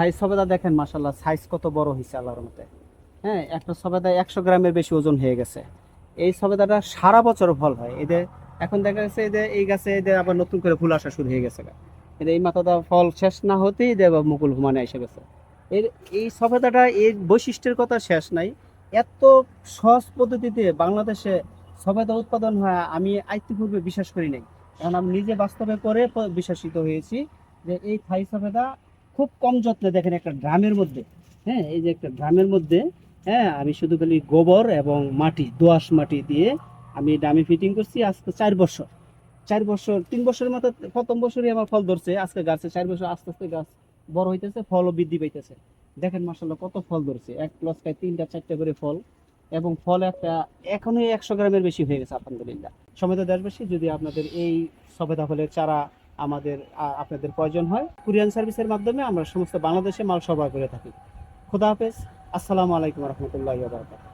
থাই সবেদা দেখেন মাসাল্লাহ সাইজ কত বড় হয়েছে আল্লাহর মতে হ্যাঁ একটা সবেদা একশো গ্রামের বেশি ওজন হয়ে গেছে। এই সবেদাটা সারা বছর ফল হয়। এদের এখন দেখা গেছে এদের এই গাছে এদের আবার নতুন করে ফুল আসা শুরু হয়ে গেছে এদের এই মাথাটা ফল শেষ না হতেই আবার মুকুল মানে এসে গেছে। এর এই সবেদাটা এর বৈশিষ্ট্যের কথা শেষ নাই। এত সহজ পদ্ধতিতে বাংলাদেশে সবেদা উৎপাদন হয়, আমি আইতিপূর্বে বিশ্বাস করি নাই। কারণ আমি নিজে বাস্তবে করে বিশ্বাসিত হয়েছি যে এই থাই সবেদা খুব কম যত্নে দেখেন একটা ড্রামের মধ্যে। হ্যাঁ এই যে একটা ড্রামের মধ্যে হ্যাঁ আমি শুধু খালি গোবর এবং মাটি, দোআঁশ মাটি দিয়ে আমি ড্রামে ফিটিং করছি আজকে চার বছর। চার বছর, তিন বছরের মতো প্রথম বছরই আমার ফল ধরছে, আজকে গাছে চার বছর আস্তে আস্তে গাছ বড় হইতেছে, ফলও বৃদ্ধি পাইতেছে। দেখেন মাসাল্লাহ কত ফল ধরছে, এক প্লসকায় তিনটা, চারটা করে ফল। এবং ফল একটা এখনই একশো গ্রামের বেশি হয়ে গেছে, আলহামদুলিল্লাহ। সমেত দেশবাসী যদি আপনাদের এই সবেদা ফলের চারা আমাদের আপনাদের প্রয়োজন হয়। কুরিয়ান সার্ভিসের মাধ্যমে আমরা সমস্ত বাংলাদেশে মাল সরবরাহ করে থাকি। খুদা হাফেজ। আসসালামু আলাইকুম রহমতুল্লাহ বারকাত